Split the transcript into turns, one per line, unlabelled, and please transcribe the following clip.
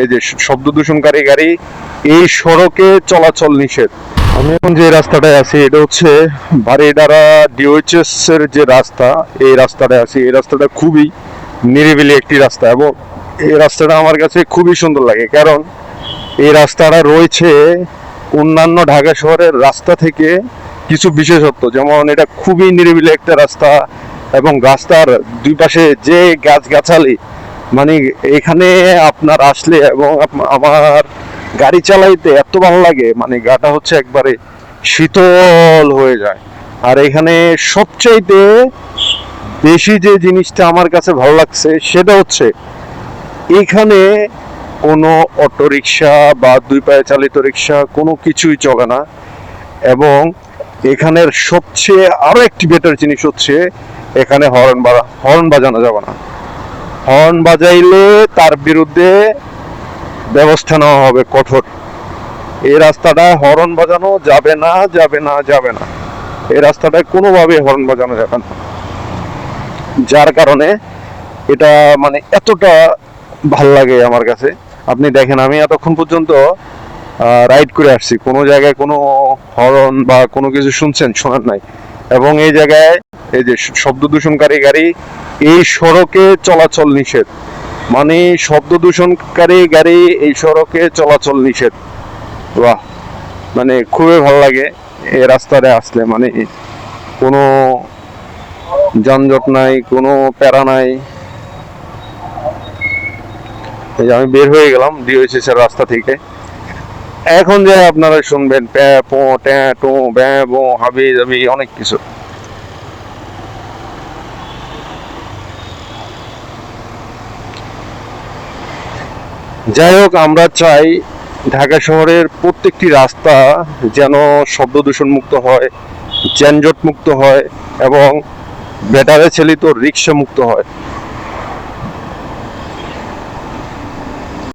এই যে শব্দ দূষণকারী গাড়ি, এই সড়কে চলাচল নিষেধ। আমি এখন যে রাস্তাটায় আছি, এটা হচ্ছে বারিডারা ডিওএইচএস এর যে রাস্তা, এই রাস্তাটায় আছি। এই রাস্তাটা খুবই নিরিবিলি একটি রাস্তা এবং এই রাস্তাটা আমার কাছে খুবই সুন্দর লাগে। কারণ এই রাস্তাটা রয়েছে অন্যান্য ঢাকা শহরের রাস্তা থেকে কিছু বিশেষত্ব। যেমন এটা খুবই নিরিবিলি একটা রাস্তা এবং রাস্তার দুই পাশে যে গাছগাছালি মানে এখানে আপনার আসলে এবং আমার গাড়ি চালাইতে এত ভালো লাগে মানে গাটা হচ্ছে একবারে শীতল হয়ে যায়। আর এখানে সবচাইতে বেশি যে জিনিসটা আমার কাছে ভালো লাগছে, সেটা হচ্ছে এখানে কোনো অটো রিক্সা বা দুই পায়ে চালিত রিক্সা কোনো কিছুই চলে না। এবং এখানের সবচেয়ে আরও একটি বেটার জিনিস হচ্ছে, এখানে হর্ন বা হর্ন বাজানো যাবে না। হর্ন বাজাইলে তার বিরুদ্ধে ব্যবস্থা নেওয়া হবে কঠোর। এই রাস্তাটা হর্ন বাজানো যাবে না যাবে না যাবে না। এই রাস্তাটায় কোনোভাবে হর্ন বাজানো যাবে না। যার কারণে এটা মানে এতটা ভালো লাগে আমার কাছে। আপনি দেখেন, আমি এতক্ষণ পর্যন্ত রাইড করে আসছি। কোনো জায়গায় কোনো হর্ন বা কোনো কিছু শুনছেন শোনার নাই। এবং এই জায়গায় এই যে শব্দ দূষণকারী গাড়ি, এই সড়কে চলাচল নিষেধ। মানে শব্দ দূষণকারী গাড়ি, এই সড়কে চলাচল নিষেধ। বাহ! মানে খুবই ভালো লাগে এই রাস্তায় আসলে। মানে কোনো যানজট নাই, কোনো প্যারা নাই। এই যে আমি বের হয়ে গেলাম ডিওএসএস এর রাস্তা থেকে। এখন যে আপনারা শুনবেন, প্যা, পো, ট্যা, টো, ব্যা, বো হাবি জাবি অনেক কিছু। যাই হোক, আমরা চাই ঢাকা শহরের প্রত্যেকটি রাস্তা যেন শব্দ দূষণ মুক্ত হয়, যানজট মুক্ত হয় এবং ব্যাটারে চালিত রিক্সা মুক্ত হয়।